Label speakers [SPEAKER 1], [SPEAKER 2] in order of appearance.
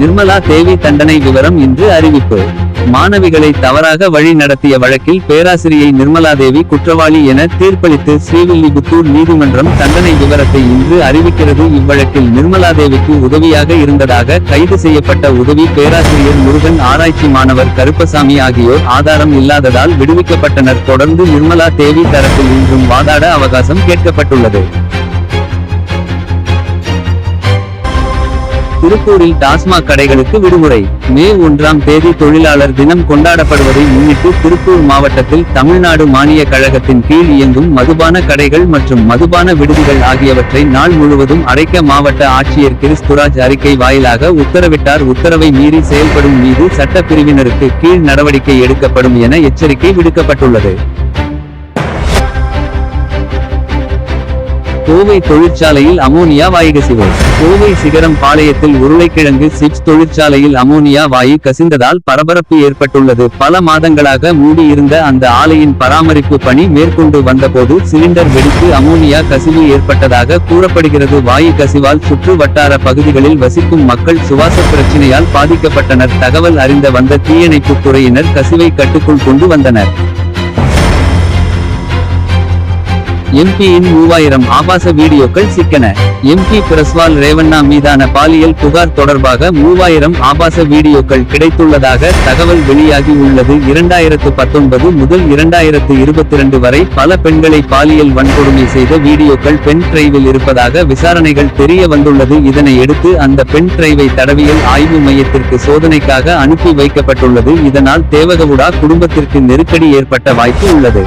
[SPEAKER 1] நிர்மலா தேவி தண்டனை விவரம் இன்று அறிவிப்பு. மாணவிகளை தவறாக வழி நடத்திய வழக்கில் பேராசிரியை நிர்மலா தேவி குற்றவாளி என தீர்ப்பளித்து ஸ்ரீவில்லிபுத்தூர் நீதிமன்றம் தண்டனை விவரத்தை இன்று அறிவிக்கிறது. இவ்வழக்கில் நிர்மலா தேவிக்கு உதவியாக இருந்ததாக கைது செய்யப்பட்ட உதவி பேராசிரியர் முருகன் ஆராய்ச்சி மாணவர் கருப்பசாமி ஆகியோர் ஆதாரம் இல்லாததால் விடுவிக்கப்பட்டனர். தொடர்ந்து நிர்மலா தேவி தரப்பில் இன்றும் வாதாட அவகாசம் கேட்கப்பட்டுள்ளது. திருப்பூரில் டாஸ்மாக் கடைகளுக்கு விடுமுறை. மே ஒன்றாம் தேதி தொழிலாளர் தினம் கொண்டாடப்படுவதை முன்னிட்டு திருப்பூர் மாவட்டத்தில் தமிழ்நாடு மானிய கழகத்தின் கீழ் இயங்கும் மதுபான கடைகள் மற்றும் மதுபான விடுதிகள் ஆகியவற்றை நாள் முழுவதும் அடைக்க மாவட்ட ஆட்சியர் கிறிஸ்துராஜ் அறிக்கை வாயிலாக உத்தரவிட்டார். உத்தரவை மீறி செயல்படும் மீது சட்ட பிரிவினருக்கு கீழ் நடவடிக்கை எடுக்கப்படும் என எச்சரிக்கை விடுக்கப்பட்டுள்ளது. கோவை தொழிற்சாலையில் அமோனியா வாயு கசிவு. கோவை சிகரம் பாளையத்தில் உருளைக்கிழங்கு சிப்ஸ் தொழிற்சாலையில் அமோனியா வாயு கசிந்ததால் பரபரப்பு ஏற்பட்டுள்ளது. பல மாதங்களாக மூடியிருந்த அந்த ஆலையின் பராமரிப்பு பணி மேற்கொண்டு வந்தபோது சிலிண்டர் வெடித்து அமோனியா கசிவு ஏற்பட்டதாக கூறப்படுகிறது. வாயு கசிவால் சுற்று வட்டார பகுதிகளில் வசிக்கும் மக்கள் சுவாச பிரச்சினையால் பாதிக்கப்பட்டனர். தகவல் அறிந்த வந்த தீயணைப்பு துறையினர் கசிவை கட்டுக்குள் கொண்டு வந்தனர். எம்பியின் மூவாயிரம் ஆபாச வீடியோக்கள் சிக்கன. எம்பி பிரஸ்வால் ரேவண்ணா மீதான பாலியல் புகார் தொடர்பாக மூவாயிரம் ஆபாச வீடியோக்கள் கிடைத்துள்ளதாக தகவல் வெளியாகி உள்ளது. இரண்டாயிரத்து பத்தொன்பது முதல் இரண்டாயிரத்து இருபத்தி இரண்டு வரை பல பெண்களை பாலியல் வன்கொடுமை செய்த வீடியோக்கள் பெண் டிரைவில் இருப்பதாக விசாரணைகள் தெரிய வந்துள்ளது. இதனை எடுத்து அந்த பெண் டிரைவை தடவியல் ஆய்வு மையத்திற்கு சோதனைக்காக அனுப்பி வைக்கப்பட்டுள்ளது. இதனால் தேவகவுடா குடும்பத்திற்கு நெருக்கடி ஏற்பட்ட வாய்ப்பு உள்ளது.